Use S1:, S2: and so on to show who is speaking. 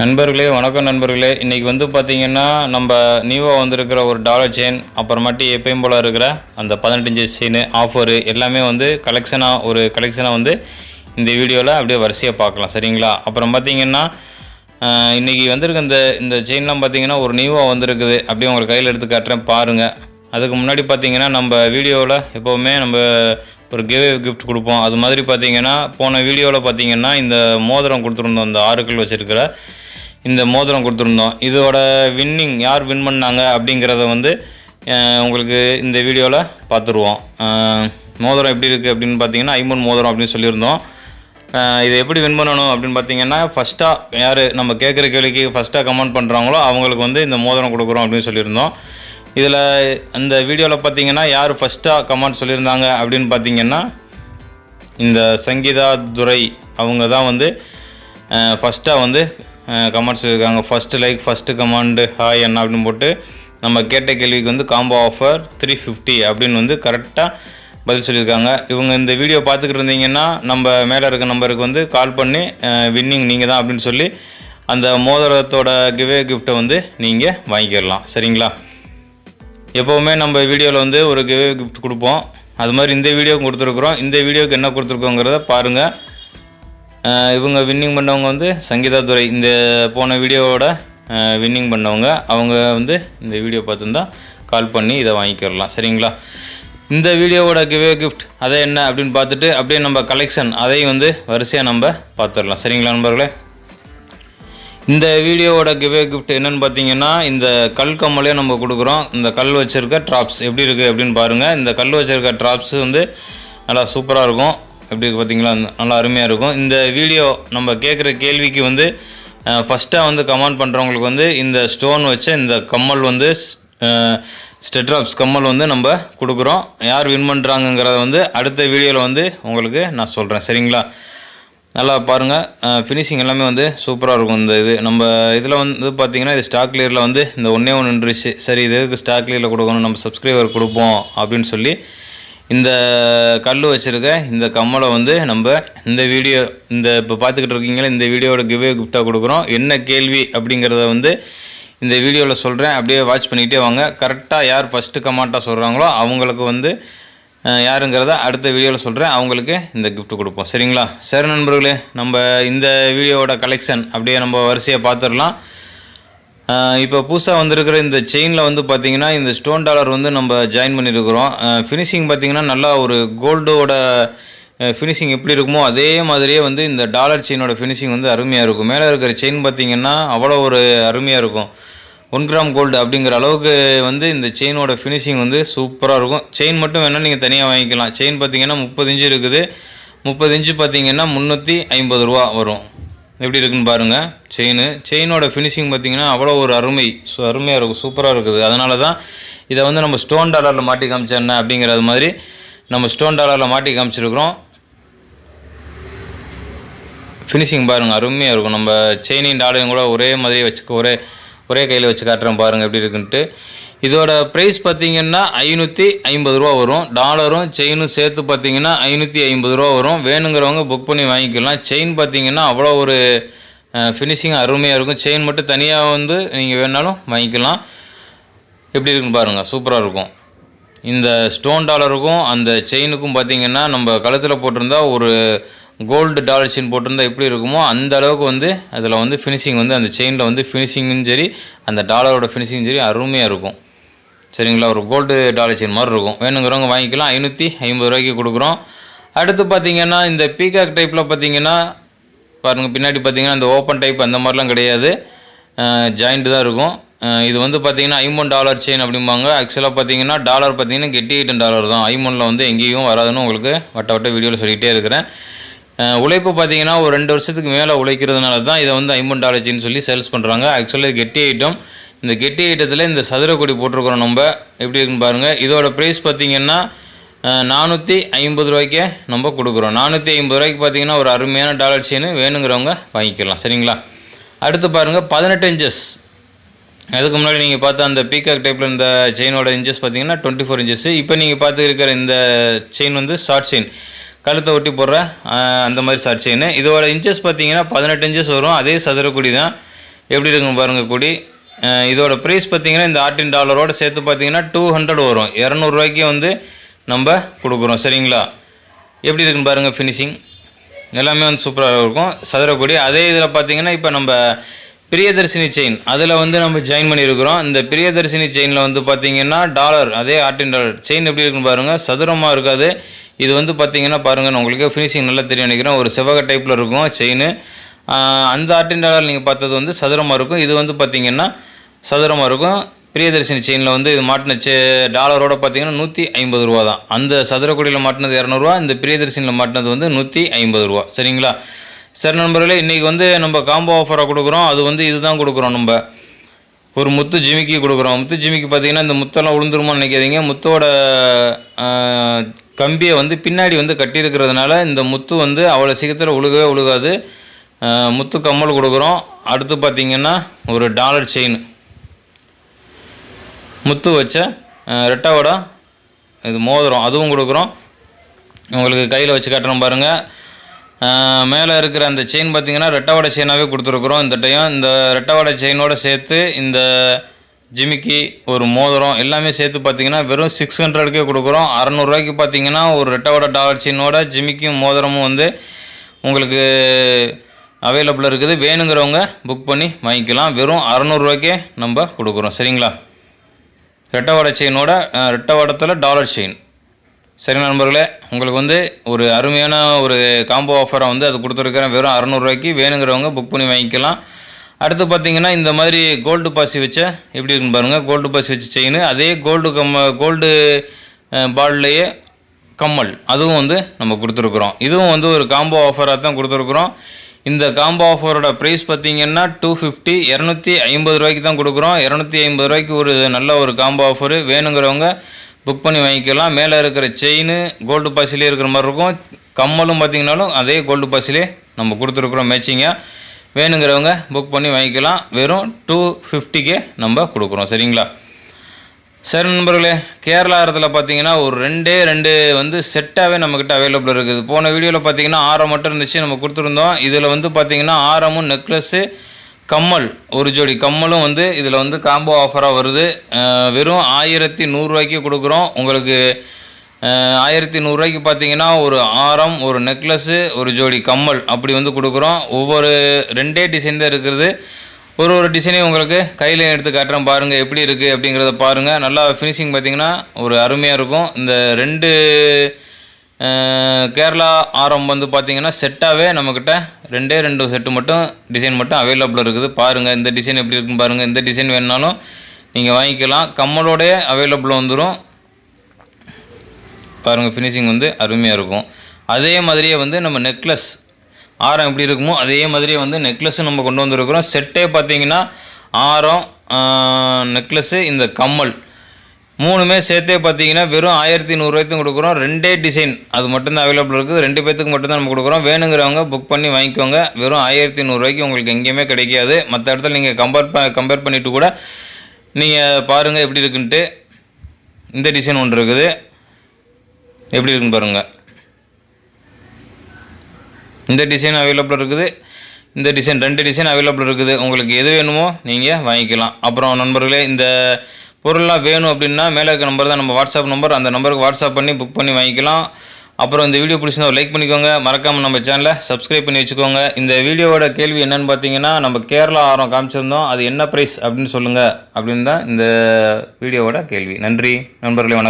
S1: நண்பர்களே வணக்கம் நண்பர்களே. இன்றைக்கி வந்து பார்த்திங்கன்னா நம்ம நியூவாக வந்திருக்கிற ஒரு டாலர் செயின் அப்புறமாட்டி எப்பயும் போல் இருக்கிற அந்த பதினெட்டு இன்ச்சு செயின் ஆஃபரு எல்லாமே வந்து கலெக்ஷனாக ஒரு கலெக்ஷனாக வந்து இந்த வீடியோவில் அப்படியே வரிசையாக பார்க்கலாம். சரிங்களா? அப்புறம் பார்த்திங்கன்னா இன்றைக்கி இன்னைக்கு வந்திருக்க இந்த இந்த செயின்லாம் பார்த்தீங்கன்னா ஒரு நியூவாக வந்திருக்குது. அப்படியே உங்கள் கையில் எடுத்து காட்டுறேன் பாருங்கள் அதுக்கு முன்னாடி பார்த்திங்கன்னா நம்ம வீடியோவில் எப்போவுமே நம்ம ஒரு கிவ் கிஃப்ட் கொடுப்போம். அது மாதிரி பார்த்திங்கன்னா போன வீடியோவில் பார்த்தீங்கன்னா இந்த மோதிரம் கொடுத்துருந்தோம் இந்த ஆறுக்கள் வச்சுருக்கிற இந்த மோதிரம் கொடுத்துருந்தோம். இதோட வின்னிங் யார் வின் பண்ணாங்க அப்படிங்கிறத வந்து உங்களுக்கு இந்த வீடியோவில் பார்த்துருவோம். மோதிரம் எப்படி இருக்குது அப்படின்னு பார்த்தீங்கன்னா ஐம்பன் மோதிரம் அப்படின்னு சொல்லியிருந்தோம். இதை எப்படி வின் பண்ணணும் அப்படின்னு பார்த்தீங்கன்னா ஃபஸ்ட்டாக யார் நம்ம கேட்குற கேள்விக்கு ஃபஸ்ட்டாக கமெண்ட் பண்ணுறாங்களோ அவங்களுக்கு வந்து இந்த மோதிரம் கொடுக்குறோம் அப்படின்னு சொல்லியிருந்தோம். இதில் அந்த வீடியோவில் பார்த்தீங்கன்னா யார் ஃபஸ்ட்டாக கமெண்ட் சொல்லியிருந்தாங்க அப்படின்னு பார்த்தீங்கன்னா இந்த சங்கீதா துரை அவங்க தான் வந்து ஃபஸ்ட்டாக வந்து கமெண்ட்ஸ் இருக்காங்க. First like first comment hi என்ன அப்படின்னு போட்டு நம்ம கேட்ட கேள்விக்கு வந்து காம்போ ஆஃபர் த்ரீ ஃபிஃப்டி அப்படின்னு வந்து கரெக்டாக பதில் சொல்லியிருக்காங்க. இவங்க இந்த வீடியோ பார்த்துக்கிட்டு இருந்தீங்கன்னா நம்ம மேலே இருக்க நம்பருக்கு வந்து கால் பண்ணி வின்னிங் நீங்கள் தான் அப்படின்னு சொல்லி அந்த மோதிரத்தோட கிவே கிஃப்ட்டை வந்து நீங்கள் வாங்கிக்கிடலாம் சரிங்களா? எப்போவுமே நம்ம வீடியோவில் வந்து ஒரு கிவே கிஃப்ட் கொடுப்போம். அது மாதிரி இந்த வீடியோக்கு கொடுத்துருக்குறோம். இந்த வீடியோவுக்கு என்ன கொடுத்துருக்கோங்கிறத பாருங்கள் இவங்க வின்னிங் பண்ணவங்க வந்து சங்கீதா துரை இந்த போன வீடியோவோட வின்னிங் பண்ணவங்க அவங்க வந்து இந்த வீடியோ பார்த்துருந்தா கால் பண்ணி இதை வாங்கிக்கிறலாம் சரிங்களா? இந்த வீடியோவோட கிவே கிஃப்ட் அதை என்ன அப்படின்னு பார்த்துட்டு அப்படியே நம்ம கலெக்ஷன் அதையும் வந்து வரிசையாக நம்ம பார்த்துடலாம். சரிங்களா நண்பர்களே? இந்த வீடியோவோட கிவே கிஃப்ட் என்னென்னு பார்த்தீங்கன்னா இந்த கல் கம்மலே நம்ம கொடுக்குறோம். இந்த கல் வச்சிருக்க ட்ராப்ஸ் எப்படி இருக்குது அப்படின்னு பாருங்கள் இந்த கல் வச்சிருக்க ட்ராப்ஸ் வந்து நல்லா சூப்பராக இருக்கும். எப்படி இருக்குது பார்த்தீங்களா நல்லா அருமையாக இருக்கும். இந்த வீடியோ நம்ம கேட்குற கேள்விக்கு வந்து ஃபஸ்ட்டாக வந்து கமெண்ட் பண்ணுறவங்களுக்கு வந்து இந்த ஸ்டோன் வச்ச இந்த கம்மல் வந்து ஸ்டெட்ராப்ஸ் கம்மல் வந்து நம்ம கொடுக்குறோம். யார் வின் பண்ணுறாங்கங்கிறத வந்து அடுத்த வீடியோவில் வந்து உங்களுக்கு நான் சொல்கிறேன் சரிங்களா? நல்லா பாருங்கள் ஃபினிஷிங் எல்லாமே வந்து சூப்பராக இருக்கும். இந்த இது நம்ம இதில் வந்து பார்த்திங்கன்னா இது ஸ்டாக் கிளியரில் வந்து இந்த ஒன்றே ஒன்று நின்றுச்சு. சரி இது எதுக்கு ஸ்டாக் கிளியரில் கொடுக்கணும்? நம்ம சப்ஸ்கிரைபர் கொடுப்போம் அப்படின்னு சொல்லி இந்த கல் வச்சுருக்க இந்த கம்மலை வந்து நம்ம இந்த வீடியோ இந்த இப்போ பார்த்துக்கிட்டு இருக்கீங்களா இந்த வீடியோவோட கிவே கிஃப்டாக கொடுக்குறோம். என்ன கேள்வி அப்படிங்கிறத வந்து இந்த வீடியோவில் சொல்கிறேன் அப்படியே வாட்ச் பண்ணிக்கிட்டே வாங்க. கரெக்டாக யார் ஃபஸ்ட்டு கமாட்டாக சொல்கிறாங்களோ அவங்களுக்கு வந்து யாருங்கிறத அடுத்த வீடியோவில் சொல்கிறேன் அவங்களுக்கு இந்த கிஃப்ட் கொடுப்போம். சரிங்களா? சரி நண்பர்களே நம்ம இந்த வீடியோவோட கலெக்ஷன் அப்படியே நம்ம வரிசையாக பார்த்துடலாம். இப்போ புதுசாக வந்திருக்கிற இந்த செயினில் வந்து பார்த்தீங்கன்னா இந்த ஸ்டோன் டாலர் வந்து நம்ம ஜாயின் பண்ணியிருக்கிறோம் ஃபினிஷிங் பார்த்தீங்கன்னா நல்லா ஒரு கோல்டோட ஃபினிஷிங் எப்படி இருக்குமோ அதே மாதிரியே வந்து இந்த டாலர் செயினோட ஃபினிஷிங் வந்து அருமையாக இருக்கும். மேலே இருக்கிற செயின் பார்த்தீங்கன்னா அவ்வளோ ஒரு அருமையாக இருக்கும். ஒன் கிராம் கோல்டு அப்படிங்கிற அளவுக்கு வந்து இந்த செயினோட ஃபினிஷிங் வந்து சூப்பராக இருக்கும். செயின் மட்டும் வேணால் நீங்கள் தனியாக வாங்கிக்கலாம். செயின் பார்த்தீங்கன்னா முப்பது இன்ச்சு இருக்குது. முப்பது இன்ச்சு பார்த்தீங்கன்னா முந்நூற்றி ஐம்பது ரூபா வரும். எப்படி இருக்குன்னு பாருங்கள் செயின் செயினோட ஃபினிஷிங் பார்த்தீங்கன்னா அவ்வளோ ஒரு அருமை. சு அருமையாக இருக்கும் சூப்பராக இருக்குது. அதனால தான் இதை வந்து நம்ம ஸ்டோன் டாலரில் மாட்டி காமிச்சா என்ன அப்படிங்கிறது மாதிரி நம்ம ஸ்டோன் டாலரில் மாட்டி காமிச்சிருக்கிறோம். ஃபினிஷிங் பாருங்கள் அருமையாக இருக்கும். நம்ம செயினின் டாலரையும் கூட ஒரே மாதிரி வச்சுக்க ஒரே ஒரே கையில் வச்சு காட்டுறோம் பாருங்கள் எப்படி இருக்குன்ட்டு. இதோட ப்ரைஸ் பார்த்தீங்கன்னா ஐநூற்றி ஐம்பது ரூபா வரும். டாலரும் செயினும் சேர்த்து பார்த்தீங்கன்னா ஐநூற்றி ஐம்பது ரூபா வரும். வேணுங்கிறவங்க புக் பண்ணி வாங்கிக்கலாம். செயின் பார்த்தீங்கன்னா அவ்வளோ ஒரு ஃபினிஷிங் அருமையாக இருக்கும். செயின் மட்டும் தனியாக வந்து நீங்கள் வேணாலும் வாங்கிக்கலாம். எப்படி இருக்குன்னு பாருங்கள் சூப்பராக இருக்கும். இந்த ஸ்டோன் டாலருக்கும் அந்த செயினுக்கும் பார்த்தீங்கன்னா நம்ம கழுத்தில் போட்டிருந்தா ஒரு கோல்டு டாலர் செயின் போட்டிருந்தா எப்படி இருக்குமோ அந்த அளவுக்கு வந்து அதில் வந்து ஃபினிஷிங் வந்து அந்த செயினில் வந்து ஃபினிஷிங்கும் சரி அந்த டாலரோட ஃபினிஷிங் சரி அருமையாக இருக்கும். சரிங்களா? ஒரு கோல்டு டாலர் செயின் மாதிரி இருக்கும். வேணுங்கிறவங்க வாங்கிக்கலாம். ஐநூற்றி ஐம்பது ரூபாய்க்கு கொடுக்குறோம். அடுத்து பார்த்தீங்கன்னா இந்த பீகாக் டைப்பில் பார்த்திங்கன்னா பாருங்கள் பின்னாடி பார்த்திங்கன்னா இந்த ஓப்பன் டைப் அந்த மாதிரிலாம் கிடையாது. ஜாயிண்ட் தான் இருக்கும். இது வந்து பார்த்தீங்கன்னா ஐமோன் டாலர் செயின் அப்படிம்பாங்க. ஆக்சுவலாக பார்த்தீங்கன்னா டாலர் பார்த்திங்கன்னா கெட்டி டாலர் தான். ஐமோனில் வந்து எங்கேயும் வராதுன்னு உங்களுக்கு வட்ட வட்ட வீடியோவில் சொல்லிகிட்டே இருக்கிறேன். உழைப்பு பார்த்தீங்கன்னா ஒரு ரெண்டு வருஷத்துக்கு மேலே உழைக்கிறதுனால தான் இதை வந்து ஐம்பன் டாலர் செயின் சொல்லி சேல்ஸ் பண்ணுறாங்க ஆக்சுவலாக கெட்டி ஐட்டம் இந்த கெட்டி ஐட்டத்தில் இந்த சதுரக்கொடி போட்டிருக்கிறோம் நம்ம. எப்படி இருக்குன்னு பாருங்கள் இதோட ப்ரைஸ் பார்த்தீங்கன்னா நானூற்றி ஐம்பது ரூபாய்க்கே நம்ம கொடுக்குறோம். நானூற்றி ஐம்பது ரூபாய்க்கு பார்த்தீங்கன்னா ஒரு அருமையான டாலர் செயின் வேணுங்கிறவங்க வாங்கிக்கலாம். சரிங்களா? அடுத்து பாருங்கள் பதினெட்டு இன்ச்சஸ் அதுக்கு முன்னாடி நீங்கள் பார்த்த அந்த பீகாக் டைப்பில் இந்த செயினோட இன்ச்சஸ் பார்த்தீங்கன்னா டுவெண்ட்டி ஃபோர் இன்ச்சஸ் இப்போ நீங்கள் பார்த்து இருக்கிற இந்த செயின் வந்து ஷார்ட் செயின் கழுத்தை ஒட்டி போடுற அந்த மாதிரி ஷார்ட் செயின் இதோட இன்ச்சஸ் பார்த்தீங்கன்னா பதினெட்டு இன்ச்சஸ் வரும். அதே சதுரக்குடி தான். எப்படி இருக்கும் பாருங்கள் குடி. இதோட ப்ரைஸ் பார்த்தீங்கன்னா இந்த ஆர்டின் டாலரோட சேர்த்து பார்த்தீங்கன்னா டூ ஹண்ட்ரட் வரும். இரநூறுவாய்க்கு வந்து நம்ம கொடுக்குறோம். சரிங்களா? எப்படி இருக்குன்னு பாருங்கள் ஃபினிஷிங் எல்லாமே வந்து சூப்பராக இருக்கும். சதுரக்குடி. அதே இதில் பார்த்தீங்கன்னா இப்போ நம்ம பிரியதர்ஷினி செயின் அதில் வந்து நம்ம ஜாயின் பண்ணியிருக்கிறோம். இந்த பிரியதர்ஷினி செயினில் வந்து பார்த்தீங்கன்னா டாலர் அதே ஆர்டின் டாலர். செயின் எப்படி இருக்குன்னு பாருங்கள் சதுரமாக இருக்காது. இது வந்து பார்த்தீங்கன்னா பாருங்கள் நான் உங்களுக்கு ஃபினிஷிங் நல்லா தெரியும் நினைக்கிறேன். ஒரு செவக டைப்பில் இருக்கும் செயின் அந்த ஆர்டின் டாலர் நீங்கள் பார்த்தது வந்து சதுரமாக இருக்கும். இது வந்து பார்த்திங்கன்னா சதுரமாக இருக்கும். பிரியதர்ஷினி செயினில் வந்து இது மாட்டின செ டாலரோட பார்த்தீங்கன்னா நூற்றி ஐம்பது ரூபா தான். அந்த சதுரக்குடியில் மாட்டினது இரநூறுவா இந்த பிரியதர்ஷினியில் மாட்டினது வந்து நூற்றி ஐம்பது ரூபா. சரிங்களா? சரி நண்பர்களே இன்றைக்கி வந்து நம்ம காம்போ ஆஃபராக கொடுக்குறோம். அது வந்து இதுதான் கொடுக்குறோம் நம்ம. ஒரு முத்து ஜிமிக்கி கொடுக்குறோம். முத்து ஜிமிக்கி பார்த்தீங்கன்னா இந்த முத்தெல்லாம் விழுந்துருமான்னு நினைக்காதீங்க. முத்தோட கம்பியை வந்து பின்னாடி வந்து கட்டியிருக்கிறதுனால இந்த முத்து வந்து அவ்வளோ சீக்கிரத்தில் உழுகவே உழுகாது. முத்து கம்மல் கொடுக்குறோம். அடுத்து பார்த்தீங்கன்னா ஒரு டாலர் செயின் முத்து வச்ச ரெட்டை வடை இது மோதிரம் அதுவும் கொடுக்குறோம். உங்களுக்கு கையில் வச்சு காட்டுறோம் பாருங்கள் மேலே இருக்கிற அந்த செயின் பார்த்தீங்கன்னா ரெட்டவாடை செயினாகவே கொடுத்துருக்குறோம் இந்த டைம் இந்த ரெட்டவாடை செயினோட சேர்த்து இந்த ஜிமிக்கி ஒரு மோதிரம் எல்லாமே சேர்த்து பார்த்தீங்கன்னா வெறும் சிக்ஸ் ஹண்ட்ரடுக்கே கொடுக்குறோம். அறநூறுவாய்க்கு பார்த்தீங்கன்னா ஒரு ரெட்டவடை டாலர் செயினோட ஜிமிக்கியும் மோதிரமும் வந்து உங்களுக்கு அவைலபிள் இருக்குது. வேணுங்கிறவங்க புக் பண்ணி வாங்கிக்கலாம். வெறும் அறநூறுவாய்க்கே நம்ம கொடுக்குறோம். சரிங்களா? ரெட்டவாட செயினோட ரெட்டவாடத்தில் டாலர் செயின் சரி நண்பர்களே உங்களுக்கு வந்து ஒரு அருமையான ஒரு காம்போ ஆஃபரை வந்து அது கொடுத்துருக்குறேன். வெறும் அறநூறுவாய்க்கு வேணுங்கிறவங்க புக் பண்ணி வாங்கிக்கலாம். அடுத்து பார்த்தீங்கன்னா இந்த மாதிரி கோல்டு பாசி வச்ச எப்படி இருக்குன்னு பாருங்கள் கோல்டு பாசி வச்ச செயின் அதே கோல்டு கம்ம கோல்டு பால்லையே கம்மல் அதுவும் வந்து நம்ம கொடுத்துருக்குறோம். இதுவும் வந்து ஒரு காம்போ ஆஃபராக தான் கொடுத்துருக்குறோம். இந்த காம்போ ஆஃபரோட ப்ரைஸ் பார்த்தீங்கன்னா டூ ஃபிஃப்டி இரநூத்தி ஐம்பது ரூபாய்க்கு தான் கொடுக்குறோம். இரநூத்தி ஐம்பது ரூபாய்க்கு ஒரு நல்ல ஒரு காம்போ ஆஃபரு வேணுங்கிறவங்க புக் பண்ணி வாங்கிக்கலாம். மேலே இருக்கிற செயின் கோல்டு பாசிலே இருக்கிற மாதிரி இருக்கும். கம்மலும் பார்த்திங்கனாலும் அதே கோல்டு பாசிலே நம்ம கொடுத்துருக்குறோம் மேட்சிங்காக வேணுங்கிறவங்க புக் பண்ணி வாங்கிக்கலாம். வெறும் டூ ஃபிஃப்டிக்கே நம்ம கொடுக்குறோம். சரிங்களா? சரி நண்பர்களே கேரளா இடத்துல பார்த்தீங்கன்னா ஒரு ரெண்டே ரெண்டு வந்து செட்டாகவே நம்மக்கிட்ட அவைலபிள் இருக்குது. போன வீடியோவில் பார்த்தீங்கன்னா ஆரம் மட்டும் இருந்துச்சு நம்ம கொடுத்துருந்தோம். இதில் வந்து பார்த்தீங்கன்னா ஆரமும் நெக்லஸ்ஸு கம்மல் ஒரு ஜோடி கம்மலும் வந்து இதில் வந்து காம்போ ஆஃபராக வருது. வெறும் ஆயிரத்தி நூறுரூவாய்க்கு கொடுக்குறோம். உங்களுக்கு ஆயிரத்தி நூறுரூவாய்க்கு பார்த்தீங்கன்னா ஒரு ஆரம் ஒரு நெக்லஸ்ஸு ஒரு ஜோடி கம்மல் அப்படி வந்து கொடுக்குறோம். ஒவ்வொரு ரெண்டே டிசைன் தான் இருக்கிறது. ஒரு ஒரு டிசைனையும் உங்களுக்கு கையில் எடுத்து காட்டுறேன். பாருங்கள் எப்படி இருக்குது அப்படிங்கிறத பாருங்கள் நல்லா ஃபினிஷிங் பார்த்தீங்கன்னா ஒரு அருமையாக இருக்கும். இந்த ரெண்டு கேரளா ஆரம் வந்து பார்த்திங்கன்னா செட்டாகவே நம்மக்கிட்ட ரெண்டே ரெண்டு செட்டு மட்டும் டிசைன் மட்டும் அவைலபிள் இருக்குது. பாருங்கள் இந்த டிசைன் எப்படி இருக்குன்னு பாருங்கள் இந்த டிசைன் வேணுனாலும் நீங்கள் வாங்கிக்கலாம். கம்மலோடய அவைலபிள் வந்துடும் பாருங்கள் ஃபினிஷிங் வந்து அருமையாக இருக்கும். அதே மாதிரியே வந்து நம்ம நெக்லஸ் ஆரம் எப்படி இருக்குமோ அதே மாதிரியே வந்து நெக்லஸும் நம்ம கொண்டு வந்திருக்கிறோம். செட்டே பார்த்தீங்கன்னா ஆரம் நெக்லஸ்ஸு இந்த கம்மல். மூணுமே சேர்த்தே பார்த்தீங்கன்னா வெறும் ஆயிரத்தி நூறுரூவாய்க்கும் கொடுக்குறோம். ரெண்டே டிசைன் அது மட்டும்தான் அவைலபிள் இருக்குது. ரெண்டு பேத்துக்கு மட்டும்தான் நம்ம கொடுக்குறோம். வேணுங்கிறவங்க புக் பண்ணி வாங்கிக்கோங்க. வெறும் ஆயிரத்தி நூறுரூவாய்க்கு உங்களுக்கு எங்கேயுமே கிடைக்காது. மற்ற இடத்துல நீங்கள் கம்பேர் ப கம்பேர் பண்ணிவிட்டு கூட நீங்கள் பாருங்கள் எப்படி இருக்குன்ட்டு. இந்த டிசைன் ஒன்று இருக்குது. எப்படி இருக்குன்னு பாருங்கள் இந்த டிசைன் அவைலபிள் இருக்குது. இந்த டிசைன் ரெண்டு டிசைன் அவைலபிள் இருக்குது. உங்களுக்கு எது வேணுமோ நீங்கள் வாங்கிக்கலாம். அப்புறம் நண்பர்களே இந்த பொருள்லாம் வேணும் அப்படின்னா மேலே இருக்க நம்பர் தான் நம்ம வாட்ஸ்அப் நம்பர் அந்த நம்பருக்கு வாட்ஸ்அப் பண்ணி புக் பண்ணி வாங்கிக்கலாம். அப்புறம் இந்த வீடியோ பிடிச்சிருந்தா லைக் பண்ணிக்கோங்க. மறக்காமல் நம்ம சேனலை சப்ஸ்கிரைப் பண்ணி வச்சுக்கோங்க. இந்த வீடியோவோட கேள்வி என்னென்னு பார்த்தீங்கன்னா நம்ம கேரளா ஆரம் காமிச்சிருந்தோம். அது என்ன ப்ரைஸ் அப்படின்னு சொல்லுங்கள் அப்படின்னு தான் இந்த வீடியோவோட கேள்வி. நன்றி. நண்பர்களே வணக்கம்.